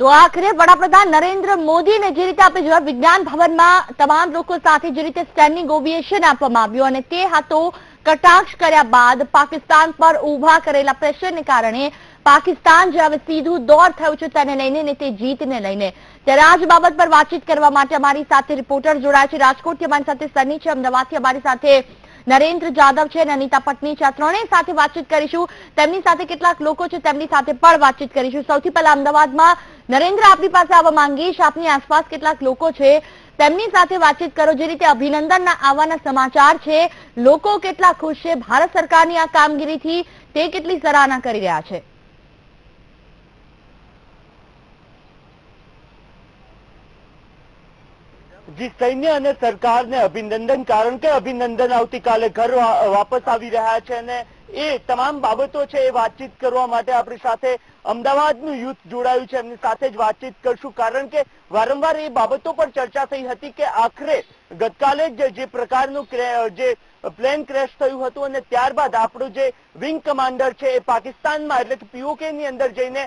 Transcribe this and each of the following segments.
તો આખરે વડાપ્રધાન નરેન્દ્ર મોદીને જે રીતે આપણે જોયા વિજ્ઞાન ભવનમાં તમામ લોકો સાથે જે રીતે સ્ટેન્ડિંગ ઓવિએશન આપવામાં આવ્યું અને તે હાથો કટાક્ષ કર્યા બાદ પાકિસ્તાન પર ઊભા કરેલા પ્રેશરને કારણે પાકિસ્તાન જે હવે સીધું દોર થયું છે તેને લઈને ને તે જીતને લઈને. ત્યારે આ જ બાબત પર વાતચીત કરવા માટે અમારી સાથે રિપોર્ટર જોડાયા છે. રાજકોટથી અમારી સાથે સની છે. અમદાવાદથી અમારી સાથે નરેન્દ્ર જાદવ છે અને અનિતા પટની છે, આ ત્રણેય સાથે વાતચીત કરીશું. તેમની સાથે કેટલાક લોકો છે, તેમની સાથે પણ વાતચીત કરીશું. સૌથી પહેલા અમદાવાદમાં નરેન્દ્ર આપની પાસે આવવા માંગીશ. આપની આસપાસ કેટલાક લોકો છે, તેમની સાથે વાતચીત કરો. જે રીતે અભિનંદનના આવવાના સમાચાર છે, લોકો કેટલા ખુશ છે, ભારત સરકારની આ કામગીરીથી તે કેટલી સરાહના કરી રહ્યા છે. જી સૈન્ય અને સરકારને અભિનંદન કારણ કે અભિનંદન આવતીકાલે ઘર વાપસ આવી રહ્યા છે અને એ તમામ બાબતો છે એ વાતચીત કરવા માટે આપણી સાથે અમદાવાદનું યુથ જોડાયું છે, એમની સાથે જ વાતચીત કરશું. કારણ કે વારંવાર એ બાબતો પર ચર્ચા થઈ હતી કે આખરે ગતકાલે જ જે પ્રકારનું જે પ્લેન ક્રેશ થયું હતું અને ત્યારબાદ આપણું જે વિંગ કમાન્ડર છે એ પાકિસ્તાનમાં, એટલે કે પીઓકે ની અંદર જઈને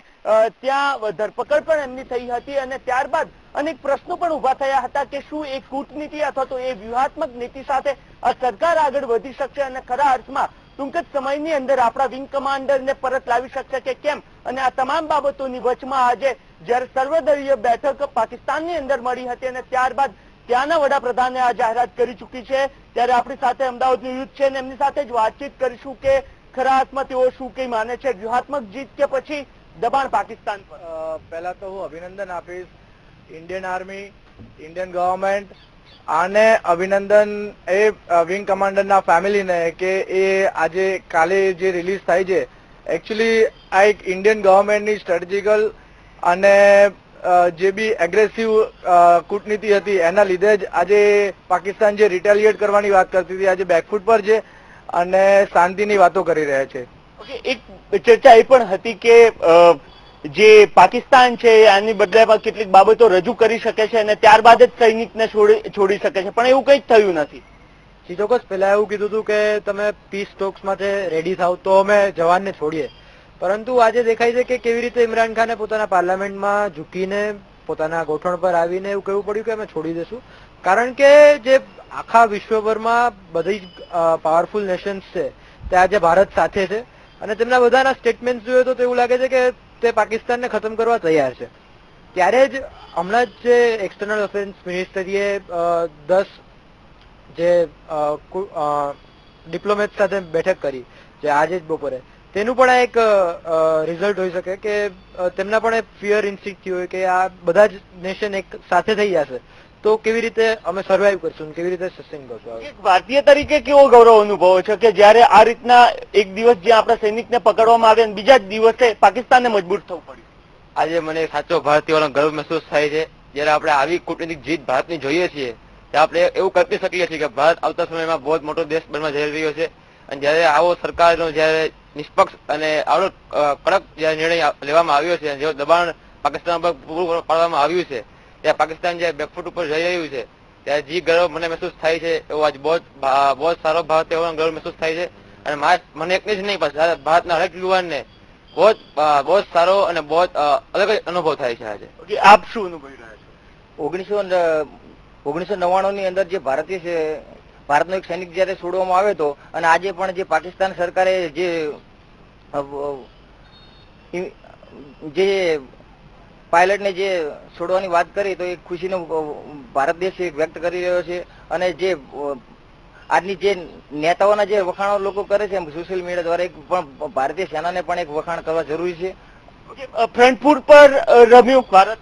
ત્યાં ધરપકડ પણ એમની થઈ હતી અને ત્યારબાદ અનેક પ્રશ્નો પણ ઊભા થયા હતા કે શું એ કૂટનીતિ અથવા તો એ વ્યૂહાત્મક નીતિ સાથે આ સરકાર આગળ વધી શકશે અને ખરા અર્થમાં ટૂંક જ સમયની અંદર આપણા વિંગ કમાન્ડરને પરત લાવી શકશે કે કેમ? અને આ તમામ બાબતોની વચમાં આજે જ્યારે સર્વદળીય બેઠક પાકિસ્તાનની અંદર મળી હતી અને ત્યારબાદ ત્યાંના વડાપ્રધાને આ જાહેરાત કરી ચૂકી છે, ત્યારે આપણી સાથે અમદાવાદનું યુથ છે અને એમની સાથે જ વાતચીત કરીશું કે ખરા અર્થમાં તેઓ શું કઈ માને છે, વ્યૂહાત્મક જીત કે પછી દબાણ પાકિસ્તાન પર? પહેલા તો હું અભિનંદન આપીશ ઇન્ડિયન આર્મી ઇન્ડિયન ગવર્મેન્ટ આને અભિનંદન એ વિંગ કમાન્ડરના ફેમિલીને કે એ આજે કાલે જે રિલીઝ થાય છે એકચ્યુઅલી આ એક ઇન્ડિયન ગવર્મેન્ટની સ્ટ્રેટેજિકલ અને જે બી એગ્રેસિવ કૂટનીતિ હતી, એના લીધે જ આજે પાકિસ્તાન જે રિટેલિએટ કરવાની વાત કરતી હતી, આજે બેકફૂટ પર છે અને શાંતિની વાતો કરી રહ્યા છે. ઓકે એક ચર્ચા એ પણ હતી કે જે પાકિસ્તાન છે, આની બદલામાં કેટલીક બાબતો રજૂ કરી શકે છે અને ત્યારબાદ જ સૈનિકને છોડી શકે છે. પણ એવું કંઈ થયું નથી. જી, ચોક્કસ. પેલા એવું કીધું હતું કે તમે પીસ ટોક્સ માટે રેડી થાવ તો અમે જવાનને છોડીએ. પરંતુ આજે દેખાય છે કે કેવી રીતે ઇમરાન ખાને પોતાના પાર્લામેન્ટમાં ઝૂકીને પોતાના ગોઠવણ પર આવીને એવું કહેવું પડ્યું કે અમે છોડી દેશું. કારણ કે જે આખા વિશ્વભરમાં બધી જ પાવરફુલ નેશન્સ છે, તે આજે ભારત સાથે છે. અને તેમના બધાના સ્ટેટમેન્ટ જોઈએ તો એવું લાગે છે કે તે પાકિસ્તાનને ખતમ કરવા તૈયાર છે. ત્યારે જ હમણાં જ જે એક્સટર્નલ અફેર્સ મિનિસ્ટરીએ દસ જે ડિપ્લોમેટ સાથે બેઠક કરી, જે આજે જ બપોરે. તેનું પણ આ એક રિઝલ્ટ હોઈ શકે કે તેમના પણ ફિયર ઇન્સ્ટિક થયું હોય કે આ બધા જ નેશન એક સાથે થઈ જશે. તો કેવી રીતે અમે સર્વાઈવ કરશું કેવી રીતે સસ્ટેન કરશું? એક ભારતીય તરીકે કેવો ગૌરવ અનુભવો છે કે જ્યારે આ રીતના એક દિવસ જ્યાં આપણા સૈનિકને પકડવામાં આવે અને બીજા જ દિવસે પાકિસ્તાનને મજબૂત થવું પડ્યું? આજે મને સાચો ભારતીયોનો ગર્વ મહેસૂસ થાય છે. જ્યારે આપણે આવી કૂટનીતિક જીત ભારતની જોઈએ છીએ આપણે એવું કલ્પી શકીએ છીએ કે ભારત આવતા સમયમાં બહુ મોટો દેશ બનવા જઈ રહ્યો છે. અને જ્યારે આવો સરકારનો જ્યારે નિષ્પક્ષ અને આવડો કડક જ્યારે નિર્ણય લેવામાં આવ્યો છે જેવો દબાણ પાકિસ્તાન પર પૂરું પાડવામાં આવ્યું છે ત્યારે પાકિસ્તાન જે બેકફૂટ ઉપર જઈ રહ્યું છે ત્યારે જે ગર્વ મને મહેસૂસ થાય છે એવો આજ બહુ જ બહુ સારો ભારત એવો ગર્વ મહેસૂસ થાય છે. અને મને એકને જ નહીં પણ ભારતના હરેક યુવાનને બહુ જ બહુ જ સારો અને બહુ જ અલગ જ અનુભવ થાય છે આજે. આપ શું અનુભવી રહ્યા છો? ઓગણીસો ઓગણીસો નવ્વાણું ની અંદર જે ભારતીય છે ભારતનો એક સૈનિક જયારે છોડવામાં આવ્યો હતો અને આજે પણ જે પાકિસ્તાન સરકારે જે જે પાયલટને જે છોડવાની વાત કરી તો એ ખુશીનો ભારત દેશ વ્યક્ત કરી રહ્યો છે. અને જે આજની જે નેતાઓના જે વખાણો લોકો કરે છે સોશિયલ મીડિયા દ્વારા એક પણ ભારતીય સેનાને પણ એક વખાણ કરવા જરૂરી છે. ફ્રન્ટ ફૂટ પર રમ્યું ભારત?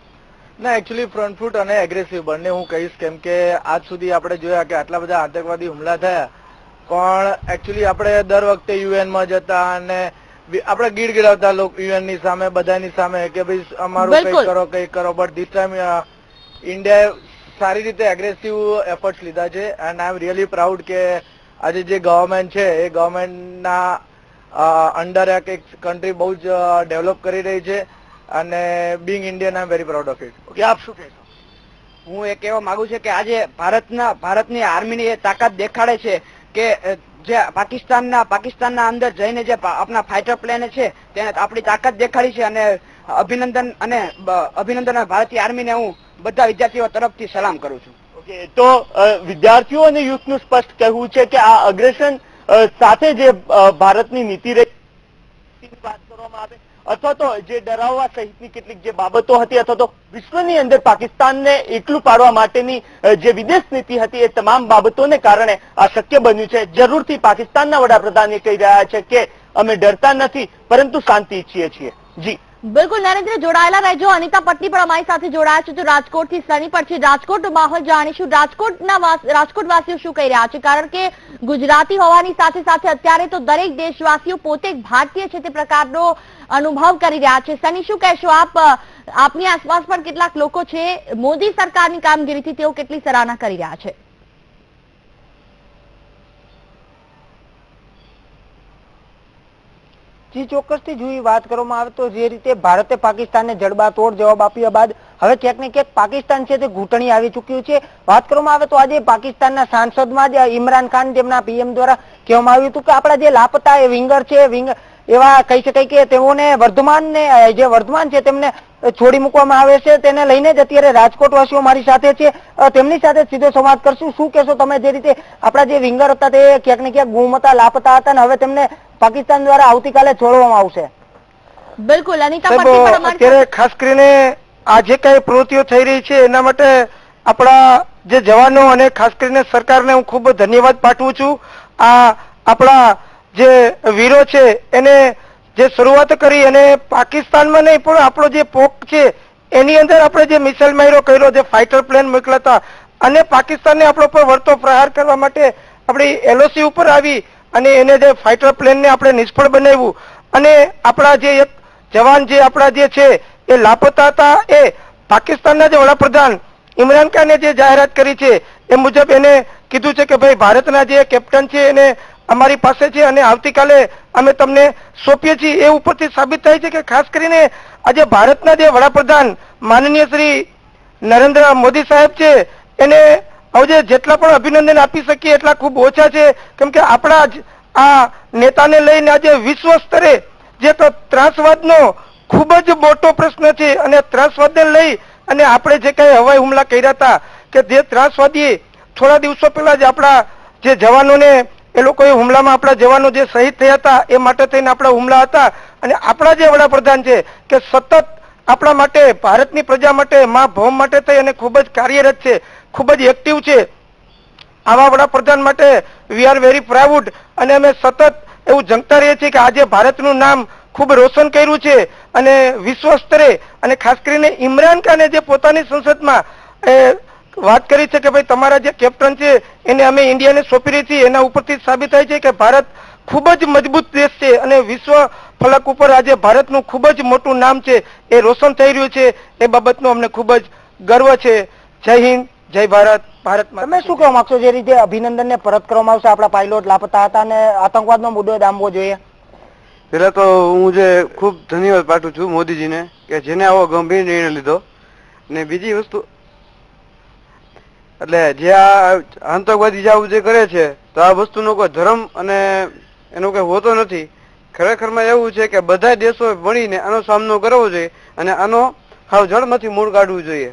ના એકચ્યુઅલી ફ્રન્ટ ફૂટ અને એગ્રેસિવ બંને હું કહીશ. કેમ કે આજ સુધી આપણે જોયા કે આટલા બધા આતંકવાદી હુમલા થયા. પણ એકચ્યુઅલી આપણે દર વખતે યુએનમાં જતા અને આપણે ગીડ ગીડાવતા લોકો યુએનની સામે બધાની સામે કે ભાઈ અમારું કઈ કરો કઈ કરો. બટ ધીસ ટાઈમ ઇન્ડિયાએ સારી રીતે એગ્રેસિવ એફર્ટ્સ લીધા છે. And I am really proud કે આજે જે ગવર્મેન્ટ છે એ ગવર્મેન્ટના અંડર એક કન્ટ્રી બહુ જ ડેવલપ કરી રહી છે. અને being Indian I am very proud of it okay આપ શું કહેશો? હું એ કહેવા માંગુ છું કે આજે ભારતના ભારતની આર્મીની એ તાકાત દેખાડે છે કે જે પાકિસ્તાનના પાકિસ્તાનના અંદર જઈને જે આપણા ફાઇટર પ્લેન છે, તેને આપણી તાકાત દેખાડી છે અને અભિનંદન અને અભિનંદન ભારતીય આર્મીને હું બધા વિદ્યાર્થીઓ તરફથી સલામ કરું છું. તો વિદ્યાર્થીઓ અને યુથનું સ્પષ્ટ કહેવું છે કે આ અગ્રેસન સાથે જે ભારતની નીતિ રહી વાત કરવામાં આવે અથવા તો જે ડરાવવા સહિતની કેટલીક જે બાબતો હતી અથવા તો વિશ્વની અંદર પાકિસ્તાનને એકલું પાડવા માટેની જે વિદેશ નીતિ હતી એ તમામ બાબતોને કારણે આ શક્ય બન્યું છે. જરૂરથી પાકિસ્તાનના વડાપ્રધાન એ કહી રહ્યા છે કે અમે ડરતા નથી, પરંતુ શાંતિ ઈચ્છીએ છીએ. જી. બિલકુલ નરેન્દ્ર, જોડાયેલા રહેજો. અનિતા પટની પણ અમારી સાથે જોડાયા છે. તો રાજકોટથી સની પર છે. રાજકોટ માહોલ જાણીશું. રાજકોટના રાજકોટ વાસીઓ શું કહી રહ્યા છે? કારણ કે ગુજરાતી હોવાની સાથે સાથે અત્યારે તો દરેક દેશવાસીઓ પોતે ભારતીય છે તે પ્રકારનો અનુભવ કરી રહ્યા છે. સની શું કહેશો આપ? આપની આસપાસ પણ કેટલાક લોકો છે. મોદી સરકારની કામગીરીથી તેઓ કેટલી સરાહના કરી રહ્યા છે? જી ચોક્કસથી જો એ વાત કરવામાં આવે તો જે રીતે ભારતે પાકિસ્તાનને જડબાતોડ જવાબ આપ્યા બાદ હવે ક્યાંક ને ક્યાંક પાકિસ્તાન છે તે ઘૂંટણી આવી ચૂક્યું છે. વાત કરવામાં આવે તો આજે પાકિસ્તાનના સાંસદમાં જ ઇમરાન ખાન તેમના પીએમ દ્વારા કહેવામાં આવ્યું હતું કે આપણા જે લાપતા એ વિંગર છે વિંગર એવા કહી શકાય કે તેઓને વર્ધમાનને જે વર્ધમાન છે તેમને છોડી મૂકવામાં આવે છે તેને લઈને જ અત્યારે રાજકોટ વાસીઓ મારી સાથે છે. તેમની સાથે સીધો સંવાદ કરશું. શું કહેશો તમે જે રીતે આપણા જે વિંગર હતા તે ક્યાંક ને ક્યાંક ગુમ હતા લાપતા હતા અને હવે તેમને પાકિસ્તાન દ્વારા આવતીકાલે છોડવામાં આવશે? બિલકુલ અત્યારે ખાસ કરીને આ જે કઈ પ્રવૃત્તિઓ થઈ રહી છે એના માટે આપણા જે જવાનો અને ખાસ કરીને સરકારને હું ખૂબ ધન્યવાદ પાઠવું છું. આ આપણા જે વીરો છે, એને જે શરૂઆત કરી, અને પાકિસ્તાનમાં નહીં, પણ આપણો જે પોક છે, એની અંદર આપણે જે મિસાઇલ માર્યો કર્યો, જે ફાઇટર પ્લેન મોકલ્યા હતા, અને પાકિસ્તાનને આપણો પર વળતો પ્રહાર કરવા માટે આપણી એલઓસી ઉપર આવી, અને એને જે ફાઇટર પ્લેનને આપણે નિષ્ફળ બનાવ્યું. અને આપણા જે એક જવાન જે આપણા જે છે, એ લાપતા હતા, એ પાકિસ્તાનના જે વડાપ્રધાન ઇમરાન ખાને જે જાહેરાત કરી છે, એ મુજબ એને કીધું છે કે ભાઈ, ભારતના જે કેપ્ટન છે, એને અમારી પાસે છે અને આવતીકાલે અમે તમને સોંપીએ છીએ. એ ઉપરથી સાબિત થાય છે કે ખાસ કરીને આજે ભારતના જે વડાપ્રધાન માનનીય શ્રી નરેન્દ્ર મોદી સાહેબ છે, એને હવે જેટલા પણ અભિનંદન આપી શકીએ એટલા ખૂબ ઓછા છે. કેમ કે આપણા જ આ નેતાને લઈને આજે વિશ્વ સ્તરે જે ત્રાસવાદનો ખૂબ જ મોટો પ્રશ્ન છે અને ત્રાસવાદને લઈ અને આપણે જે કઈ હવાઈ હુમલા કર્યા હતા કે જે ત્રાસવાદીએ થોડા દિવસો પહેલા જ આપણા જે જવાનોને એ લોકોએ હુમલામાં આપણા જવાનો જે શહીદ થયા હતા, એ માટે થઈને આપણા હુમલા હતા. અને આપણા જે વડાપ્રધાન છે, કે સતત આપણા માટે, ભારતની પ્રજા માટે, મા ભૌમ માટે થઈ અને ખૂબ જ કાર્યરત છે, ખૂબ જ એક્ટિવ છે. આવા વડાપ્રધાન માટે વી આર વેરી પ્રાઉડ અને અમે સતત એવું જંગતા રહીએ છીએ કે આજે ભારતનું નામ ખૂબ રોશન કર્યું છે અને વિશ્વ સ્તરે અને ખાસ કરીને ઇમરાન ખાને જે પોતાની સંસદમાં વાત કરી છે કે ભાઈ તમારા જે કેપ્ટન છે એને અમે ઇન્ડિયાને સોંપી રહી છીએ એના ઉપરથી સાબિત થાય છે કે ભારત ખૂબ જ મજબૂત દેશ છે અને વિશ્વ ફલક ઉપર આજે ભારતનું ખૂબ જ મોટું નામ છે એ રોશન થઈ રહ્યું છે એ બાબતનો અમને ખૂબ જ ગર્વ છે. જય હિન્દ જય ભારત ભારત માતા તમે શું કહેવા માંગશો? જે રીતે અભિનંદનને પરત કરવામાં આવશે આપણા પાયલોટ લાપતા હતા અને આતંકવાદનો મુદ્દો ડામવો જોઈએ. પેલા તો હું જે ખૂબ ધન્યવાદ પાઠવું છું મોદીજીને કે જેને આવો ગંભીર નિર્ણય લીધો. ને બીજી વસ્તુ એટલે જે આ આતંકવાદી જે જે કરે છે તો આ વસ્તુનો કોઈ ધર્મ અને એનો કોઈ હોતો નથી. ખરેખરમાં એવું છે કે બધા દેશો ભણીને આનો સામનો કરવો જોઈએ અને આનો હાવ જળમાંથી મૂળ કાઢવું જોઈએ.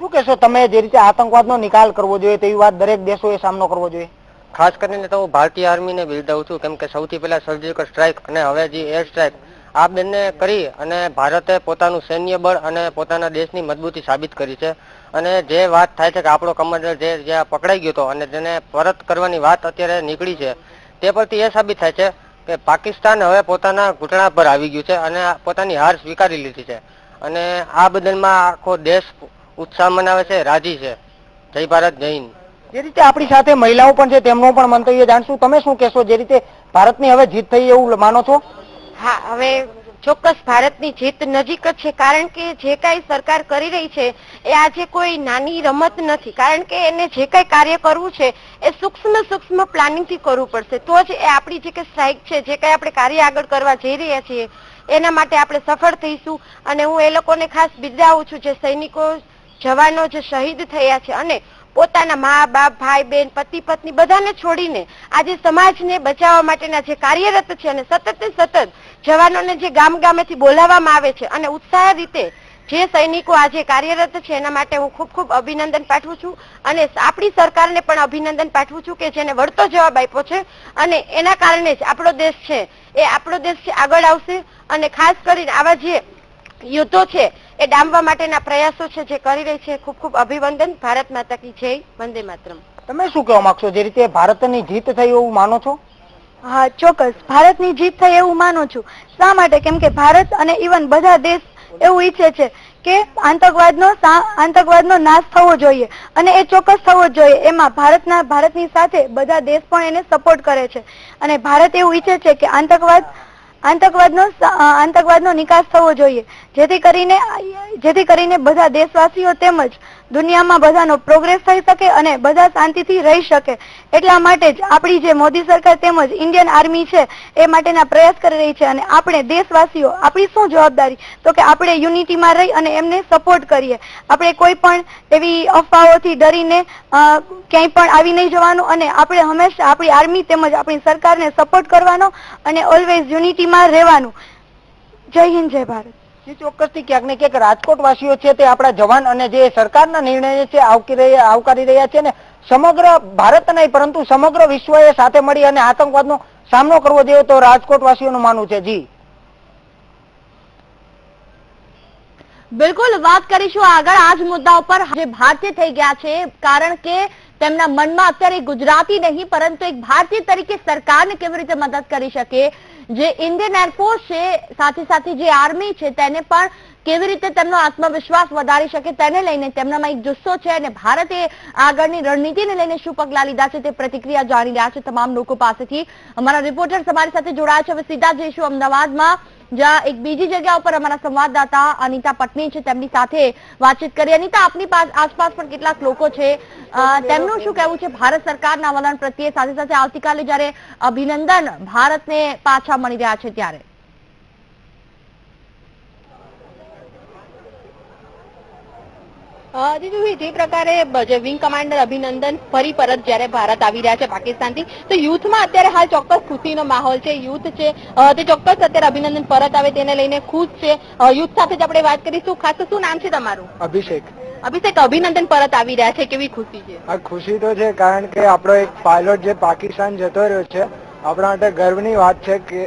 શું કહેશો તમે જે રીતે આતંકવાદનો નિકાલ કરવો જોઈએ તેવી વાત દરેક દેશોએ સામનો કરવો જોઈએ? ખાસ કરીને તો હું ભારતીય આર્મીને બિરદાવું છું કેમ કે સૌથી પહેલા સર્જિકલ સ્ટ્રાઇક અને હવે જે એર સ્ટ્રાઇક આ બંને કરી અને ભારતે પોતાનું સૈન્ય બળ અને પોતાના દેશની મજબૂતી સાબિત કરી છે. અને જે વાત થાય છે કે આપણો કમાન્ડર જે જ્યાં પકડાઈ ગયો હતો અને તેને પરત કરવાની વાત અત્યારે નીકળી છે તે પરથી એ સાબિત થાય છે કે પાકિસ્તાન હવે પોતાના ઘૂંટણા પર આવી ગયું છે અને પોતાની હાર સ્વીકારી લીધી છે. અને આ બદલમાં આખો દેશ ઉત્સાહ મનાવે છે રાજી છે. જય ભારત જય હિન્દ. જે રીતે આપણી સાથે મહિલાઓ પણ છે તેમનું પણ મંતવ્ય જાણશું. તમે શું કહેશો? જે રીતે ભારતની હવે જીત થઈ એવું માનો છો? હા હવે ચોક્કસ ભારતની જીત નજીક છે, કારણ કે જે કાંઈ સરકાર કરી રહી છે, એ આજે કોઈ નાની રમત નથી. કારણ કે એને જે કાંઈ કાર્ય કરવું છે, એ સૂક્ષ્મ સૂક્ષ્મ પ્લાનિંગથી કરવું પડશે. તો જ એ આપણી જે કે સ્ટ્રાઇક છે, જે કાંઈ આપણે કાર્ય આગળ કરવા જઈ રહ્યા છીએ, એના માટે આપણે સફળ થઈશું. અને હું એ લોકોને ખાસ બિરદાવું છું, જે સૈનિકો, જવાનો જે શહીદ થયા છે, અને પોતાના મા બાપ, ભાઈ બહેન પતિ, પત્ની બધાને છોડીને આજે સમાજને બચાવવા માટેના જે કાર્યરત છે અને સતત સતત જવાનોને જે ગામ ગામેથી બોલાવવામાં આવે છે અને ઉત્સાહ રીતે જે સૈનિકો આજે કાર્યરત છે એના માટે હું ખૂબ ખૂબ અભિનંદન પાઠવું છું અને આપણી સરકારને પણ અભિનંદન પાઠવું છું કે જેને વળતો જવાબ આપ્યો છે અને એના કારણે જ આપણો દેશ છે એ આપણો દેશ છે આગળ આવશે અને ખાસ કરીને આવા જે યુદ્ધો છે એ ડામવા માટેના પ્રયાસો છે જે કરી રહી છે. ખૂબ ખૂબ અભિવંદન ભારત માતા કી જય. વંદે માતરમ. તમે શું કહેવા માંગશો? જે રીતે ભારતની જીત થઈ એવું માનો છો? હા ચોક્કસ. ભારતની જીત થઈ એવું માનું છું. શા માટે? કેમ કે ભારત અને ઇવન બધા દેશ એવું ઈચ્છે છે કે આતંકવાદનો આતંકવાદનો નાશ થવો જોઈએ અને એ ચોક્કસ થવો જોઈએ. એમાં ભારતના ભારતની સાથે બધા દેશ પણ એને સપોર્ટ કરે છે. અને ભારત એવું ઈચ્છે છે કે આતંકવાદ આતંકવાદનો આતંકવાદનો નિકાસ થવો જોઈએ. જેથી કરીને જેથી કરીને બધા દેશવાસીઓ તેમજ દુનિયામાં બધાનો પ્રોગ્રેસ થઈ શકે અને બધા શાંતિથી રહી શકે. એટલા માટે જ આપણી જે મોદી સરકાર તેમજ ઇન્ડિયન આર્મી છે, એ માટેના પ્રયાસ કરી રહી છે અને આપણે દેશવાસીઓ આપણી શું જવાબદારી? તો કે આપણે યુનિટીમાં રહી અને એમને સપોર્ટ કરીએ. આપણે કોઈ પણ એવી અફવાઓથી ડરીને ક્યાંય પણ આવી નહીં જવાનું અને આપણે હંમેશા આપણી આર્મી તેમજ આપણી સરકારને સપોર્ટ કરવાનો અને ઓલવેઝ યુનિટીમાં રહેવાનું. જય હિન્દ, જય ભારત. જે ચોક્કસથી ક્યાંક ને ક્યાંક રાજકોટ વાસીઓ છે તે આપણા જવાન અને જે સરકારના નિર્ણય છે આવકારી રહ્યા છે ને સમગ્ર ભારત નહીં, પરંતુ સમગ્ર વિશ્વએ સાથે મળી અને આતંકવાદનો સામનો કરવો જોઈએ તો રાજકોટ વાસીઓનું માનવું છે. જી. બિલકુલ, વાત કરીશું આગળ આ જ મુદ્દા ઉપર. જે ભારતીય થઈ ગયા છે, કારણ કે તેમના મનમાં અત્યારે ગુજરાતી નહીં, પરંતુ એક ભારતીય તરીકે સરકારને કેવી રીતે મદદ કરી શકે? જે ઇન્ડિયન એરફોર્સ છે સાથે સાથે જે આર્મી છે તેને પણ કેવી રીતે તેમનો આત્મવિશ્વાસ વધારી શકે તેને લઈને તેમનામાં એક જુસ્સો છે અને ભારતે આગળની રણનીતિને લઈને શું પગલાં લીધા છે તે પ્રતિક્રિયા જાણી રહ્યા છે તમામ લોકો પાસેથી. અમારા રિપોર્ટર અમારી સાથે જોડાયા છે. હવે સીધા જઈશું અમદાવાદમાં જ્યાં એક બીજી જગ્યા ઉપર અમારા સંવાદદાતા અનિતા પટની છે. તેમની સાથે વાતચીત કરી. અનિતા આપની પાસ આસપાસ પણ કેટલાક લોકો છે. તેમનું શું કહેવું છે? ભારત સરકારના વલણ પ્રત્યે સાથે સાથે આવતીકાલે જ્યારે અભિનંદન ભારતને પાછા મળી રહ્યા છે ત્યારે. જીજુભાઈ જે પ્રકારે જે વિંગ કમાન્ડર અભિનંદન ફરી પરત જ્યારે ભારત આવી રહ્યા છે પાકિસ્તાનથી તો યુથમાં અત્યારે હાલ ચોક્કસ ખુશીનો માહોલ છે. યુથ છે તે ચોક્કસ અત્યારે અભિનંદન પરત આવે તેને લઈને ખુશ છે. યુથ સાથે જ આપણે વાત કરીશું. ખાસ તો શું નામ છે તમારું? અભિષેક. અભિષેક અભિનંદન પરત આવી રહ્યા છે. કેવી ખુશી છે? આ ખુશી તો છે કારણ કે આપણો એક પાયલોટ જે પાકિસ્તાન જતો રહ્યો છે આપણા માટે ગર્વની વાત છે કે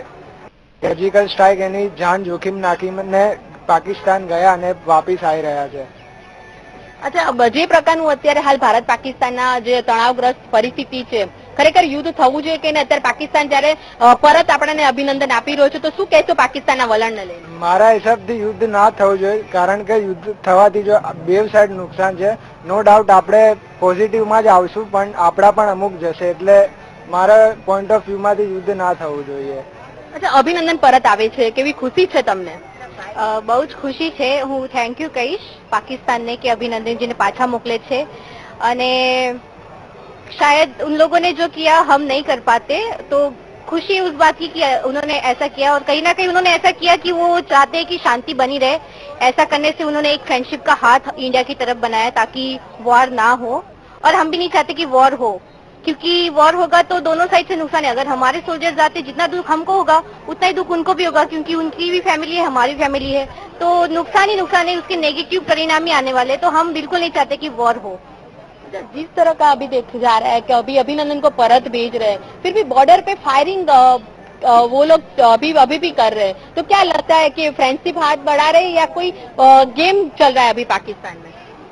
સર્જિકલ સ્ટ્રાઇક એની જાન જોખીમ નાખીને પાકિસ્તાન ગયા અને વાપિસ આવી રહ્યા છે. અચ્છા જે પ્રકારનું અત્યારે હાલ ભારત પાકિસ્તાનના જે તણાવગ્રસ્ત પરિસ્થિતિ છે ખરેખર યુદ્ધ થવું જોઈએ કે નહીં? અત્યારે પાકિસ્તાન જયારે પરત આપણને અભિનંદન આપી રહ્યો છે તો શું કહેશો પાકિસ્તાનના વલણને લઈને? મારા હિસાબથી યુદ્ધ ના થવું જોઈએ કારણ કે યુદ્ધ થવાથી જો બે સાઈડ નુકસાન છે નો ડાઉટ આપણે પોઝિટિવમાં જ આવશું પણ આપણા પણ અમુક જશે એટલે મારા પોઈન્ટ ઓફ વ્યૂમાંથી યુદ્ધ ના થવું જોઈએ. અચ્છા અભિનંદન પરત આવે છે કેવી ખુશી છે તમને? બહુ खुशी है हूँ थैंक यू યુ पाकिस्तान ने કે अभिनंदन जी ने છે. मोकले शायद उन लोगों ने जो किया हम नहीं कर पाते तो खुशी उस बात की कि उन्होंने ऐसा किया और कहीं ना कहीं उन्होंने ऐसा किया कि वो चाहते हैं कि शांति बनी रहे ऐसा करने से उन्होंने एक फ्रेंडशिप का हाथ इंडिया की तरफ़ बनाया ताकि वॉर ना हो और हम भी नहीं चाहते कि वॉर हो क्योंकि वॉर होगा तो दोनों साइड से नुकसान है। अगर हमारे सोल्जर्स जाते जितना दुख हमको होगा उतना ही दुख उनको भी होगा क्योंकि उनकी भी फैमिली है हमारी फैमिली है। तो नुकसान ही नुकसान है उसके नेगेटिव परिणाम ही आने वाले तो हम बिल्कुल नहीं चाहते कि वॉर हो। अच्छा, जिस तरह का अभी देखा जा रहा है कि अभी अभिनंदन को परत भेज रहे हैं फिर भी बॉर्डर पे फायरिंग वो लोग अभी अभी भी कर रहे हैं। तो क्या लगता है कि फ्रेंडशिप हाथ बढ़ा रहे हैं या कोई गेम चल रहा है अभी पाकिस्तान में?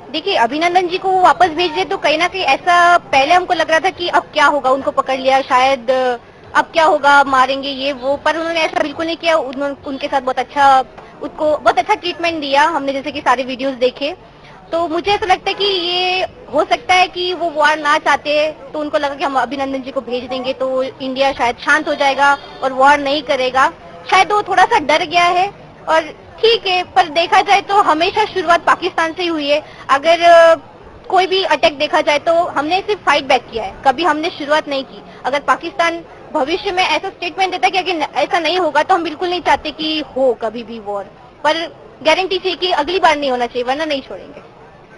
देखिए, अभिनंदन जी को वो वापस भेज दिए तो कहीं ना कहीं ऐसा पहले हमको लग रहा था कि अब क्या होगा, उनको पकड़ लिया, शायद अब क्या होगा, मारेंगे ये, वो, पर उन्होंने ऐसा बिल्कुल नहीं किया उनके साथ बहुत अच्छा उसको बहुत अच्छा ट्रीटमेंट दिया, हमने जैसे कि सारे वीडियोस देखे। तो मुझे ऐसा लगता है कि ये हो सकता है कि वो वॉर ना चाहते तो उनको लगा कि हम अभिनंदन जी को भेज देंगे तो इंडिया शायद शांत हो जाएगा और वॉर नहीं करेगा। शायद वो थोड़ा सा डर गया है, और ठीक है पर देखा जाए तो हमेशा शुरुआत पाकिस्तान से ही हुई है अगर अ, कोई भी अटैक देखा जाए तो हमने सिर्फ फाइट बैक किया है कभी हमने शुरुआत नहीं की अगर पाकिस्तान भविष्य में ऐसा स्टेटमेंट देता है कि अगर ऐसा नहीं होगा तो हम बिल्कुल नहीं चाहते कि हो कभी भी वॉर पर गारंटी चाहिए कि अगली बार नहीं होना चाहिए वरना नहीं छोड़ेंगे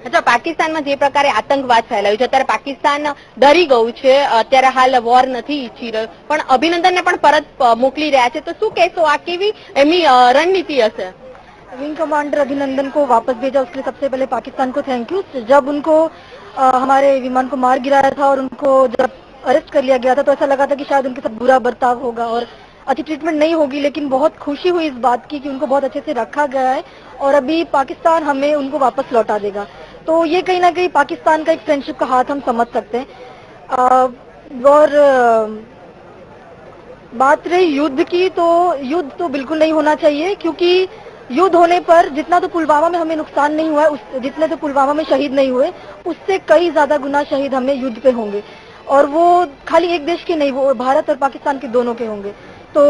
અચ્છા પાકિસ્તાનમાં જે પ્રકારે આતંકવાદ ફેલાયો છે અત્યારે પાકિસ્તાન ડરી ગયું છે અત્યારે હાલ વોર નથી ઈચ્છી રહ્યું પણ અભિનંદનને પણ પરત અ, મોકલી રહ્યા છે તો શું કહેશો આ કેવી એમની અ, રણનીતિ હશે विंग कमांडर अभिनंदन को वापस भेजा। उसके लिए सबसे पहले पाकिस्तान को थैंक यू जब उनको अ, हमारे विमान को मार गिराया था और उनको जब अरेस्ट कर लिया गया था तो ऐसा लगा था कि शायद उनके साथ बुरा बर्ताव होगा और अच्छी ट्रीटमेंट नहीं होगी लेकिन बहुत खुशी हुई इस बात की कि उनको बहुत अच्छे से रखा गया है और अभी पाकिस्तान हमें उनको वापस लौटा देगा। तो ये कहीं ना कहीं पाकिस्तान का एक फ्रेंडशिप का हाथ हम समझ सकते हैं। और बात रही युद्ध की तो युद्ध तो बिल्कुल नहीं होना चाहिए क्योंकि युद्ध होने पर जितना तो पुलवामा में हमें नुकसान नहीं हुआ उस जितने तो पुलवामा में शहीद नहीं हुए उससे कई ज़्यादा गुना शहीद हमें युद्ध पे होंगे। और वो खाली एक देश के नहीं वो भारत और पाकिस्तान के दोनों के होंगे। तो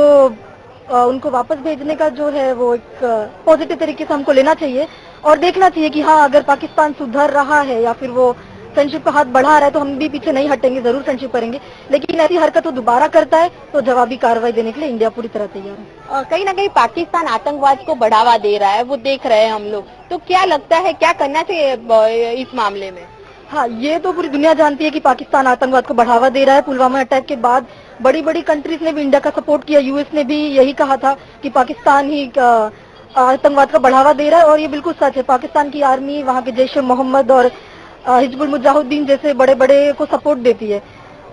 अ, उनको वापस भेजने का जो है वो एक पॉजिटिव तरीके से हमको लेना चाहिए। और देखना चाहिए कि हाँ अगर पाकिस्तान सुधर रहा है या फिर वो फ्रेंडशिप का हाथ बढ़ा रहा है तो हम भी पीछे नहीं हटेंगे ज़रूर फ्रेंडशिप करेंगे। लेकिन ऐसी हरकत वो दोबारा करता है तो जवाबी कार्रवाई देने के लिए इंडिया पूरी तरह तैयार है। कहीं ना कहीं पाकिस्तान आतंकवाद को बढ़ावा दे रहा है वो देख रहे हैं हम लोग। तो क्या लगता है क्या करना चाहिए इस मामले में? हाँ ये तो पूरी दुनिया जानती है कि पाकिस्तान आतंकवाद को बढ़ावा दे रहा है। पुलवामा अटैक के बाद बड़ी बड़ी कंट्रीज़ ने भी इंडिया का सपोर्ट किया। यूएस ने भी यही कहा था कि पाकिस्तान ही आतंकवाद का बढ़ावा दे रहा है और ये बिल्कुल सच है। पाकिस्तान की आर्मी वहाँ के जैश मोहम्मद और हिजबुल मुजाहिदीन जैसे बड़े बड़े को सपोर्ट देती है।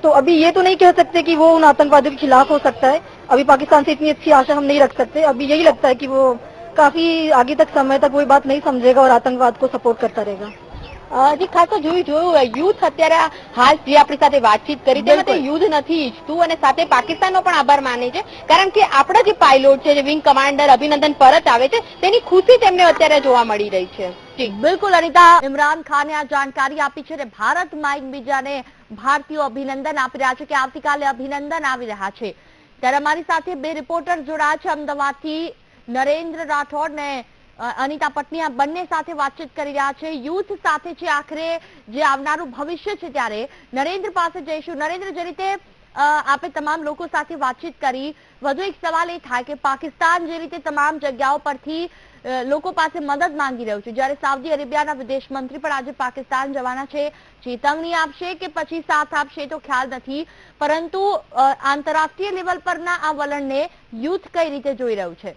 तो अभी ये तो नहीं कह सकते कि वो उन आतंकवादियों के खिलाफ हो सकता है। अभी पाकिस्तान से इतनी अच्छी आशा हम नहीं रख सकते। अभी यही लगता है कि वो काफ़ी आगे तक समय तक वो बात नहीं समझेगा और आतंकवाद को सपोर्ट करता रहेगा। જી ખાસ તો જોયું જોયું. યુથ અત્યારે હાલ જે આપણી સાથે વાતચીત કરી તેમાં તે યુદ્ધ નથી ઈચ્છતું અને સાથે પાકિસ્તાનનો પણ આભાર માને છે. કારણ કે આપણા જે પાયલોટ છે જે વિંગ કમાન્ડર અભિનંદન પરત આવે છે તેની ખુશી તેમને અત્યારે જોવા મળી રહી છે. જી. બિલકુલ અનિતા. ઇમરાન ખાને આ જાણકારી આપી છે અને ભારતમાં એકબીજાને ભારતીયો અભિનંદન આપી રહ્યા છે કે આવતીકાલે અભિનંદન આવી રહ્યા છે. ત્યારે અમારી સાથે બે રિપોર્ટર જોડાયા છે અમદાવાદથી નરેન્દ્ર રાઠોડ ને અનિતા પટની આ બંને સાથે વાતચીત કરી રહ્યા છે. યુથ સાથે છે આખરે જે આવનારું ભવિષ્ય છે ત્યારે. નરેન્દ્ર પાસે જઈશું. નરેન્દ્ર, જે રીતે આપે તમામ લોકો સાથે વાતચીત કરી, વધુ એક સવાલ એ થાય કે પાકિસ્તાન જે રીતે તમામ જગ્યાઓ પરથી લોકો પાસે મદદ માંગી રહ્યું છે. જ્યારે સાઉદી અરેબિયાના વિદેશ મંત્રી પણ આજે પાકિસ્તાન જવાના છે. ચેતવણી આપશે કે પછી સાથ આપશે તો ખ્યાલ નથી. પરંતુ આંતરરાષ્ટ્રીય લેવલ પરના આ વલણને યુથ કઈ રીતે જોઈ રહ્યું છે?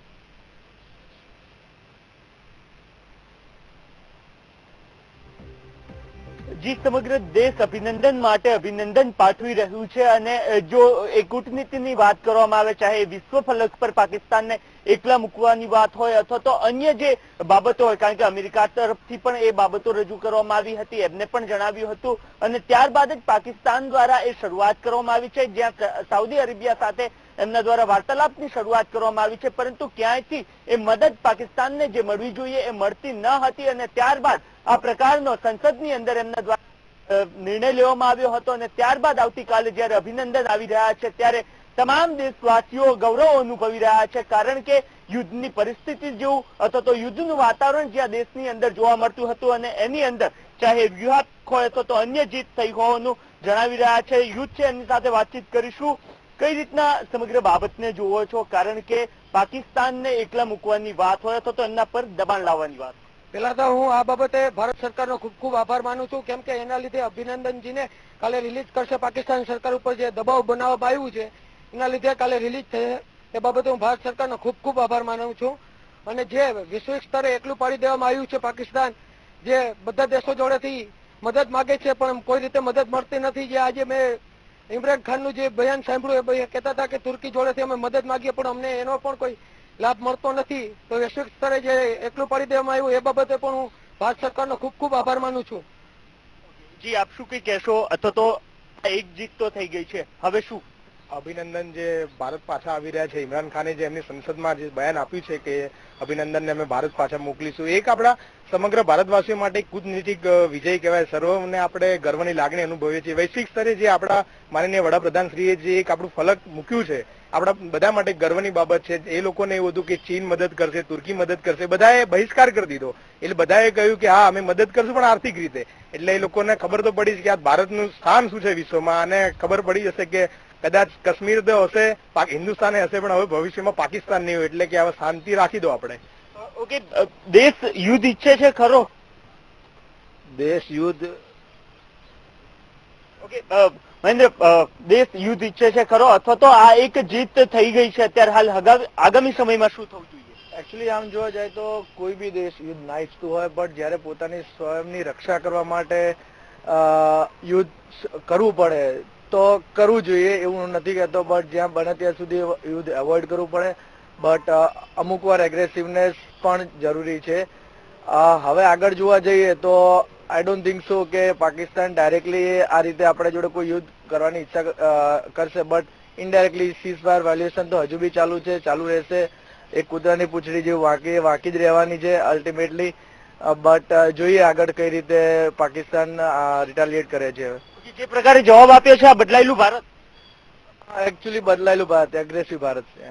જી સમગ્ર દેશ અભિનંદન માટે અભિનંદન પાઠવી રહ્યું છે અને જો એ કૂટનીતિની વાત કરવામાં આવે, ચાહે વિશ્વ ફલક પર પાકિસ્તાનને એકલા મૂકવાની વાત હોય અથવા તો અન્ય જે બાબતો હોય, કારણ કે અમેરિકા તરફથી પણ એ બાબતો રજૂ કરવામાં આવી હતી, એમને પણ જણાવ્યું હતું અને ત્યારબાદ જ પાકિસ્તાન દ્વારા એ શરૂઆત કરવામાં આવી છે. જ્યાં સાઉદી અરેબિયા સાથે એમના દ્વારા વાર્તાલાપની શરૂઆત કરવામાં આવી છે. પરંતુ ક્યાંયથી એ મદદ પાકિસ્તાનને જે મળવી જોઈએ એ મળતી ન હતી અને ત્યારબાદ આ પ્રકારનો સંસદની અંદર એમના દ્વારા નિર્ણય લેવામાં આવ્યો હતો અને ત્યારબાદ આવતીકાલે જ્યારે અભિનંદન આવી રહ્યા છે, ત્યારે તમામ દેશવાસીઓ ગૌરવ અનુભવી રહ્યા છે, કારણ કે યુદ્ધની પરિસ્થિતિ જેવું અથવા તો યુદ્ધનું વાતાવરણ જ્યાં દેશની અંદર જોવા મળતું હતું અને એની અંદર ચાહે વ્યૂહાત્મક હોય અથવા તો અન્ય જીત થઈ હોવાનું જણાવી રહ્યા છે. યુદ્ધ છે એમની સાથે વાતચીત કરીશું. કઈ રીતના સમગ્ર બાબતને જોવો છો? કારણ કે પાકિસ્તાનને એકલા મૂકવાની વાત હોય અથવા તો એમના પર દબાણ લાવવાની વાત પેલા તો હું આ બાબતે ભારત સરકારનો ખૂબ ખૂબ આભાર માનું છું. કેમ કે એના લીધે અભિનંદનજીને કાલે રિલીઝ કરશે પાકિસ્તાન સરકાર ઉપર જે દબાવ બનાવવામાં આવ્યું છે, એના લીધે કાલે રિલીઝ થશે. એ બાબતે હું ભારત સરકારનો ખૂબ ખૂબ આભાર માનું છું. અને જે વૈશ્વિક સ્તરે એકલું પાડી દેવામાં આવ્યું છે પાકિસ્તાન, જે બધા દેશો જોડેથી મદદ માગે છે, પણ કોઈ રીતે મદદ મળતી નથી. જે આજે મેં ઇમરાન ખાનનું જે બયાન સાંભળ્યું એ કહેતા હતા કે તુર્કી જોડેથી અમે મદદ માંગીએ, પણ અમને એનો પણ કોઈ લાભ મળતો નથી, તો વૈશ્વિક સ્તરે જે એકલું પાડી દેવામાં આવ્યું, એ બાબતે પણ હું ભારત સરકારનો ખૂબ ખૂબ આભાર માનું છું. જી, આપ શું કઈ કહેશો? અથવા તો એક જીત તો થઈ ગઈ છે. હવે શું? અભિનંદન જે ભારત પાછા આવી રહ્યા છે, ઇમરાન ખાને જે એમની સંસદમાં જે બયાન આપ્યું છે કે અભિનંદનને અમે ભારત પાછા મોકલીશું. એક આપણા સમગ્ર ભારતવાસીઓ માટે કૂટનીતિક વિજય કહેવાય. સર્વને આપણે ગર્વની લાગણી અનુભવીએ છીએ. વૈશ્વિક સ્તરે જે આપણા માનનીય વડાપ્રધાનશ્રીએ જે એક આપણું ફલક મૂક્યું છે, આપણા બધા માટે ગર્વની બાબત છે. એ લોકોને એવું હતું કે ચીન મદદ કરશે, તુર્કી મદદ કરશે. બધાએ બહિષ્કાર કરી દીધો. એટલે બધાએ કહ્યું કે હા, અમે મદદ કરશું પણ આર્થિક રીતે. એટલે એ લોકોને ખબર તો પડી છે કે આ ભારતનું સ્થાન શું છે વિશ્વમાં. અને ખબર પડી જશે કે કદાચ કાશ્મીર તો હશે હિન્દુસ્તાને હશે પણ હવે ભવિષ્યમાં પાકિસ્તાન નહીં એટલે કે હવે શાંતિ રાખી દો આપણે. ઓકે દેશ યુદ્ધ ઈચ્છે છે ખરો? દેશ યુદ્ધ ઓકે મહેન્દ્ર દેશ યુદ્ધ ઈચ્છે છે ખરો? અથવા તો આ એક જીત થઈ ગઈ છે અત્યારે હાલ આગામી સમયમાં શું થવું જોઈએ? એકચુઅલી આમ જોવા જાય તો કોઈ બી દેશ યુદ્ધ ના ઈચ્છતું હોય બટ જ્યારે પોતાની સ્વયંની રક્ષા કરવા માટે યુદ્ધ કરવું પડે તો કરવું જોઈએ એવું હું નથી કહેતો બટ જ્યાં બને ત્યાં સુધી યુદ્ધ એવોઇડ કરવું પડે. બટ અમુક વાર એગ્રેસિવનેસ પણ જરૂરી છે. હવે આગળ જોવા જઈએ તો આઈ ડોન્ટ થિંક સો કે પાકિસ્તાન ડાયરેક્ટલી આ રીતે આપણા જોડે કોઈ યુદ્ધ કરવાની ઈચ્છા કરશે. But indirectly ceasefire valuation તો હજુ બી ચાલુ છે, ચાલુ રહેશે. એક કૂતરાની પૂંછડી જેવું વાંકી વાંકી જ રહેવાની છે અલ્ટિમેટલી બટ જોઈએ આગળ કઈ રીતે પાકિસ્તાન રિટાલિએટ કરે છે. જે પ્રકારે જવાબ આપ્યો છે આ બદલાયેલું ભારત? એકચ્યુઅલી બદલાયેલું ભારત એગ્રેસિવ ભારત છે.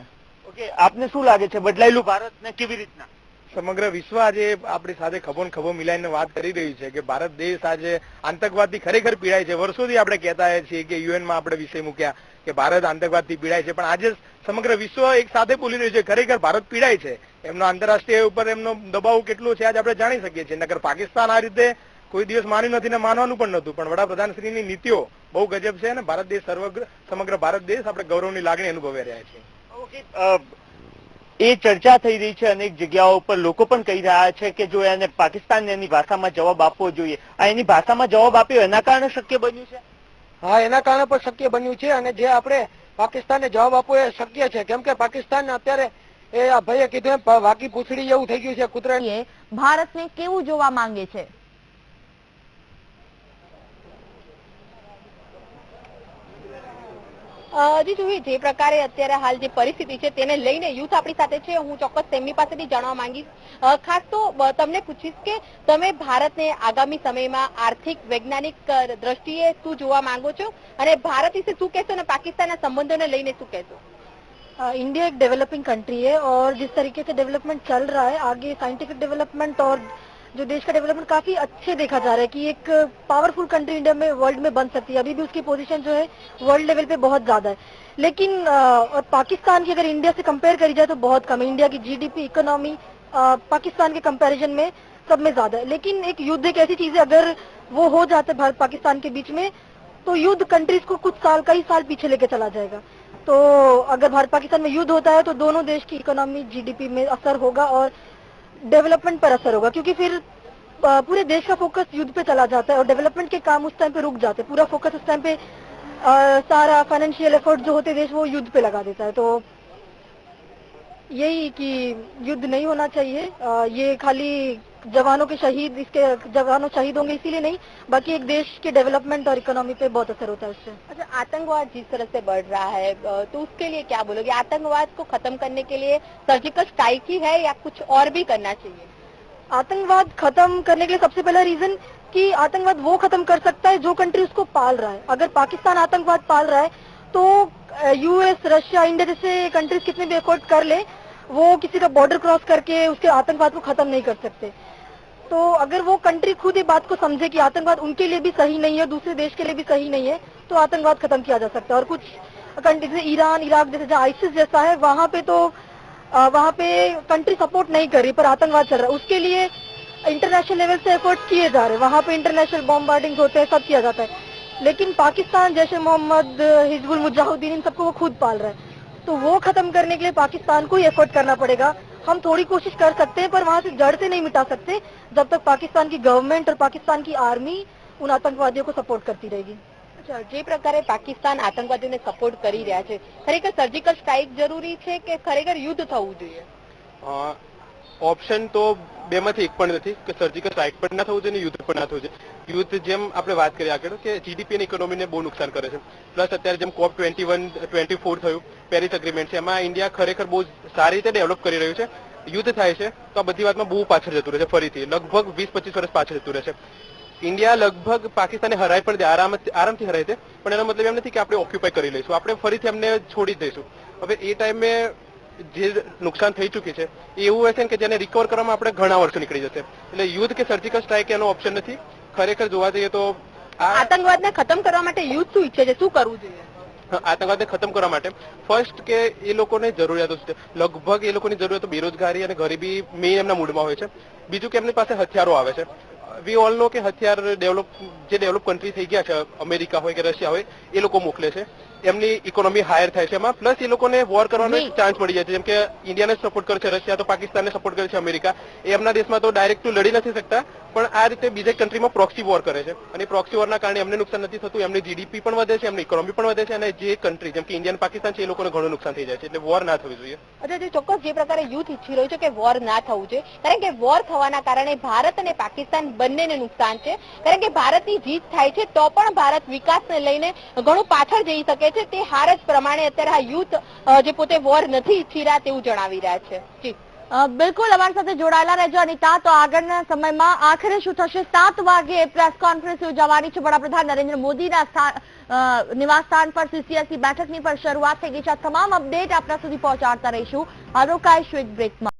ઓકે આપને શું લાગે છે બદલાયેલું ભારત ને કેવી રીતના? સમગ્ર વિશ્વ આજે આપણી સાથે ખભો ને ખભો મિલાઈને વાત કરી રહ્યું છે કે ભારત દેશ આજે આતંકવાદથી ખરેખર પીડાય છે. વર્ષોથી આપણે કહેતા છીએ કે યુએનમાં આપણે વિષય મૂક્યા કે ભારત આતંકવાદથી પીડાય છે પણ આજે સમગ્ર વિશ્વ એક સાથે બોલી રહ્યું છે ખરેખર ભારત પીડાય છે. એમનો આંતરરાષ્ટ્રીય ઉપર એમનો દબાવ કેટલો છે આજે આપણે જાણી શકીએ છીએ. નગર પાકિસ્તાન આ રીતે કોઈ દિવસ માન્યું નથી ને માનવાનું પણ નહોતું. પણ વડાપ્રધાનશ્રીની નીતિઓ બહુ ગજબ છે અને ભારત દેશ સર્વગ્ર સમગ્ર ભારત દેશ આપણે ગૌરવની લાગણી અનુભવી રહ્યા છીએ. એ ચર્ચા થઈ રહી છે અનેક જગ્યાઓ પર. લોકો પણ કહી રહ્યા છે કે જો એને પાકિસ્તાન એની ભાષામાં જવાબ આપવો જોઈએ. આ એની ભાષામાં જવાબ આપ્યો એના કારણે શક્ય બન્યું છે? હા એના કારણે પણ શક્ય બન્યું છે અને જે આપણે પાકિસ્તાનને જવાબ આપવો એ શક્ય છે. કેમ કે પાકિસ્તાન અત્યારે એ આ ભાઈએ કીધું વાકી પૂછડી એવું થઈ ગયું છે કૂતરા ભારતને કેવું જોવા માંગે છે? જી જોઈ જે પ્રકારે અત્યારે હાલ જે પરિસ્થિતિ છે તેને લઈને યુથ આપણી સાથે છે હું ચોક્કસ તેમની પાસેથી જાણવા માંગીશ અ, ખાસ તો બ- તમને પૂછીશ કે તમે ભારતને આગામી સમયમાં આર્થિક વૈજ્ઞાનિક અ, દ્રષ્ટિએ શું જોવા માંગો છો અને ભારત વિશે શું કહેશો અને પાકિસ્તાનના સંબંધોને લઈને શું કહેશો अ, इंडिया एक डेवलपिंग कंट्री है और जिस तरीके से डेवलपमेंट चल रहा है आगे साइंटिफिक डेवलपमेंट और जो देश का डेवलपमेंट काफ़ी अच्छे देखा जा रहा है कि एक पावरफुल कंट्री इंडिया में वर्ल्ड में बन सकती है। अभी भी उसकी पोजीशन जो है वर्ल्ड लेवल पे बहुत ज़्यादा है। लेकिन और पाकिस्तान की अगर इंडिया से कंपेयर करी जाए तो बहुत कम है। इंडिया की जीडीपी इकोनॉमी पाकिस्तान के कंपेरिजन में सब में ज़्यादा है। लेकिन एक युद्ध एक ऐसी चीज़ है, अगर वो हो जाता है भारत पाकिस्तान के बीच में तो युद्ध कंट्रीज़ को कुछ साल, कई साल पीछे लेके चला जाएगा। तो अगर भारत पाकिस्तान में युद्ध होता है तो दोनों देश की इकोनॉमी जीडीपी में असर होगा और डेवलपमेंट पर असर होगा क्योंकि फिर पूरे देश का फोकस युद्ध पे चला जाता है और डेवलपमेंट के काम उस टाइम पे रुक जाते हैं। पूरा फोकस उस टाइम पे आ, सारा फाइनेंशियल एफर्ट जो होते देश वो युद्ध पे लगा देता है। तो यही कि युद्ध नहीं होना चाहिए। आ, ये खाली जवानों के शहीद इसके जवानों शहीद होंगे इसीलिए नहीं बाकी एक देश के डेवलपमेंट और इकोनॉमी पे बहुत असर होता है उससे। अच्छा आतंकवाद जिस तरह से बढ़ रहा है तो उसके लिए क्या बोलोगे? आतंकवाद को खत्म करने के लिए सर्जिकल स्ट्राइक ही है या कुछ और भी करना चाहिए? आतंकवाद खत्म करने के लिए सबसे पहला रीजन कि आतंकवाद वो खत्म कर सकता है जो कंट्री उसको पाल रहा है। अगर पाकिस्तान आतंकवाद पाल रहा है तो यूएस रशिया इंडिया जैसे कंट्रीज़ कितने भी एफर्ट कर ले वो किसी का बॉर्डर क्रॉस करके उसके आतंकवाद को खत्म नहीं कर सकते। तो अगर वो कंट्री खुद ये बात को समझे कि आतंकवाद उनके लिए भी सही नहीं है दूसरे देश के लिए भी सही नहीं है तो आतंकवाद खत्म किया जा सकता है। और कुछ कंट्री जैसे ईरान, इराक, जैसे जहाँ आइसिस जैसा है, वहाँ पे तो वहाँ पे कंट्री सपोर्ट नहीं कर रही, पर आतंकवाद चल रहा है। उसके लिए इंटरनेशनल लेवल से एफर्ट किए जा रहे हैं। वहाँ पे इंटरनेशनल बॉम्बार्डिंग होते हैं, सब किया जाता है। लेकिन पाकिस्तान जैसे मोहम्मद, हिजबुल मुजाहिदीन, इन सबको वो खुद पाल रहा है। तो वो खत्म करने के लिए पाकिस्तान को ही एफर्ट करना पड़ेगा। हम थोड़ी कोशिश कर सकते हैं पर वहाँ से जड़ से नहीं मिटा सकते जब तक पाकिस्तान की गवर्नमेंट और पाकिस्तान की आर्मी उन आतंकवादियों को सपोर्ट करती रहेगी અચ્છા, જે પ્રકારે પાકિસ્તાન આતંકવાદીઓને સપોર્ટ કરી રહ્યા છે ખરેખર સર્જિકલ સ્ટ્રાઇક જરૂરી છે કે ખરેખર યુદ્ધ થવું જોઈએ ઓપ્શન તો બેમાંથી એક પણ નથી, કે સર્જિકલ સ્ટ્રાઇક પણ ના થવું જોઈએ ને યુદ્ધ પણ ના થવું જોઈએ. યુદ્ધ જેમ આપણે વાત કરી આગળ, કે જીડીપી અને ઇકોનોમીને બહુ નુકસાન કરે છે. પ્લસ અત્યારે જેમ COP twenty one twenty four થયું પેરિસ અગ્રીમેન્ટ છે, એમાં ઇન્ડિયા ખરેખર બહુ સારી રીતે ડેવલપ કરી રહ્યું છે. યુદ્ધ થાય છે, તો આ બધી વાતમાં બહુ પાછળ જતું રહે છે, ફરીથી. લગભગ વીસ, પચીસ વર્ષ પાછળ જતું રહે છે. ઇન્ડિયા લગભગ પાકિસ્તાને હરાય પણ દે આરામ આરામથી હરાય છે પણ એનો મતલબ એમ નથી કે આપણે ઓક્યુપાય કરી લઈશું. આપણે ફરીથી એમને છોડી દઈશું. હવે એ ટાઈમે જે નુકસાન થઈ ચૂકી છે એ એવું હશે કે જેને રિકવર કરવામાં આપણે ઘણા વર્ષો નીકળી જશે. એટલે યુદ્ધ કે સર્જિકલ સ્ટ્રાઇક એનો ઓપ્શન નથી. ખરેખર જોવા જઈએ તો આતંકવાદને ખતમ કરવા માટે યુદ્ધ શું ઈચ્છે છે? શું કરવું જોઈએ? આતંકવાદને ખતમ કરવા માટે ફર્સ્ટ કે એ લોકોને જરૂરિયાતો છે? લગભગ એ લોકોની જરૂરિયાતો બેરોજગારી અને ગરીબી મેઇન એમના મૂડમાં હોય છે. બીજું કે એમની પાસે હથિયારો આવે છે. વી ઓલ નો કે હથિયાર ડેવલપ જે ડેવલપ કન્ટ્રી થઈ ગયા છે અમેરિકા હોય કે રશિયા હોય એ લોકો મોકલે છે. એમની ઇકોનોમી હાયર થાય છે. એમાં પ્લસ એ લોકોને વોર કરવાનો ચાન્સ મળી જાય છે. જેમ કે ઇન્ડિયાને સપોર્ટ કરે છે રશિયા તો પાકિસ્તાનને સપોર્ટ કરે છે અમેરિકા એ એમના દેશમાં તો ડાયરેક્ટ લડી નથી શકતા પણ આ રીતે બીજા કન્ટ્રીમાં પ્રોક્સી વોર કરે છે. અને પ્રોક્સી વોરના કારણે એમને નુકસાન નથી થતું એમની જીડીપી પણ વધે છે એમની ઇકોનોમી પણ વધે છે અને જે કન્ટ્રી જેમ કે ઇન્ડિયા અને પાકિસ્તાન છે એ લોકોને ઘણું નુકસાન થઈ જાય છે. એટલે વોર ના થવી જોઈએ. અચ્છા જે ચોક્કસ જે પ્રકારે યુથ ઈચ્છી રહ્યું છે કે વોર ના થવું જોઈએ. કારણ કે વોર થવાના કારણે ભારત અને પાકિસ્તાન બંનેને નુકસાન છે. કારણ કે ભારતની જીત થાય છે તો પણ ભારત વિકાસને લઈને ઘણું પાછળ જઈ શકે છે તે હાર પ્રમાણે અત્યારે આ યુથ જે પોતે વોર નથી ઈચ્છી તેવું જણાવી રહ્યા છે. બિલકુલ અમારી સાથે જોડાયેલા રહેજો, અનિતા. તો આગળના સમયમાં આખરે શું થશે? સાત વાગે પ્રેસ કોન્ફરન્સ યોજાવાની છે. વડાપ્રધાન નરેન્દ્ર મોદીના નિવાસ સ્થાન પર સીસીએસસી બેઠકની પણ શરૂઆત થઈ ગઈ છે. તમામ અપડેટ આપણા સુધી પહોંચાડતા રહીશું. આ રોકાઈશું એક બ્રેકમાં.